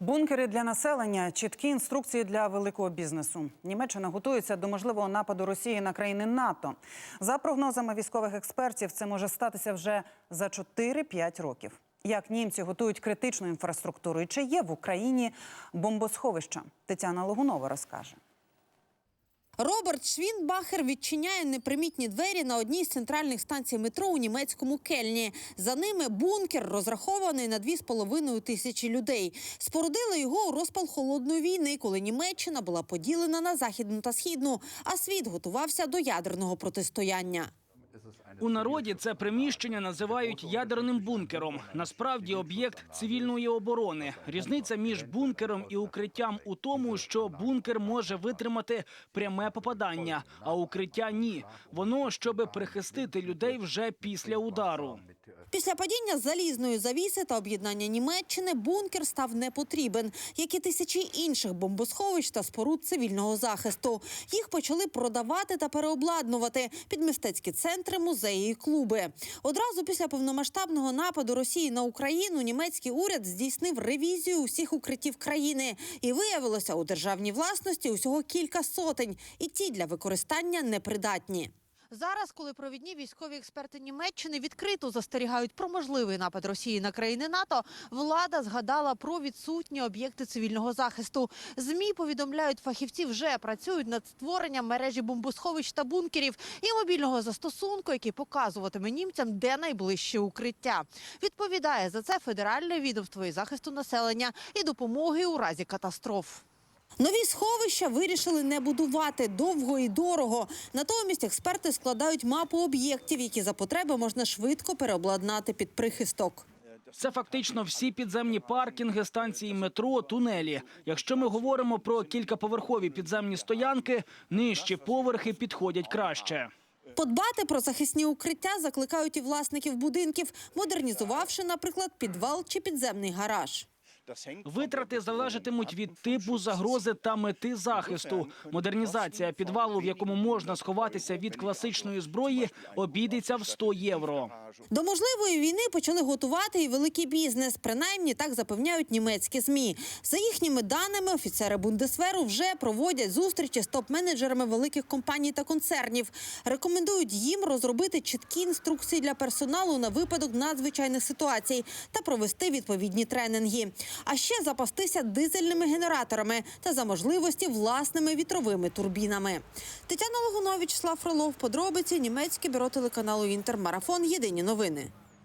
Бункери для населення, чіткі інструкції для великого бізнесу. Німеччина готується до можливого нападу Росії на країни НАТО. За прогнозами військових експертів, це може статися вже за 4-5 років. Як німці готують критичну інфраструктуру і чи є в Україні бомбосховища? Тетяна Логунова розкаже. Роберт Швінбахер відчиняє непримітні двері на одній з центральних станцій метро у німецькому Кельні. За ними бункер, розрахований на 2,5 тисячі людей. Спорудили його у розпал холодної війни, коли Німеччина була поділена на західну та східну, а світ готувався до ядерного протистояння. У народі це приміщення називають ядерним бункером. Насправді об'єкт цивільної оборони. Різниця між бункером і укриттям у тому, що бункер може витримати пряме попадання, а укриття ні. Воно щоби прихистити людей вже після удару. Після падіння залізної завіси та об'єднання Німеччини бункер став непотрібен, як і тисячі інших бомбосховищ та споруд цивільного захисту. Їх почали продавати та переобладнувати під мистецькі центри, музеї і клуби. Одразу після повномасштабного нападу Росії на Україну німецький уряд здійснив ревізію усіх укриттів країни, і виявилося у державній власності усього кілька сотень, і ті для використання непридатні. Зараз, коли провідні військові експерти Німеччини відкрито застерігають про можливий напад Росії на країни НАТО, влада згадала про відсутні об'єкти цивільного захисту. Змі повідомляють, фахівці вже працюють над створенням мережі бомбосховищ та бункерів і мобільного застосунку, який показуватиме німцям, де найближче укриття. Відповідає за це федеральне відомство із захисту населення і допомоги у разі катастроф. Нові сховища вирішили не будувати довго і дорого. Натомість експерти складають мапу об'єктів, які за потреби можна швидко переобладнати під прихисток. Це фактично всі підземні паркінги, станції метро, тунелі. Якщо ми говоримо про кількаповерхові підземні стоянки, нижчі поверхи підходять краще. Подбати про захисні укриття закликають і власників будинків, модернізувавши, наприклад, підвал чи підземний гараж. Витрати залежатимуть від типу загрози та мети захисту. Модернізація підвалу, в якому можна сховатися від класичної зброї, обійдеться в 100 євро. До можливої війни почали готувати і великий бізнес. Принаймні так запевняють німецькі змі. За їхніми даними, офіцери Бундесверу вже проводять зустрічі з топ-менеджерами великих компаній та концернів. Рекомендують їм розробити чіткі інструкції для персоналу на випадок надзвичайних ситуацій та провести відповідні тренінги. А ще запастися дизельними генераторами та за можливості власними вітровими турбінами. Тетяна Логунович, Слав Фролов, подробиці німецьке бюро телеканалу Інтермарафон. Єдині новини.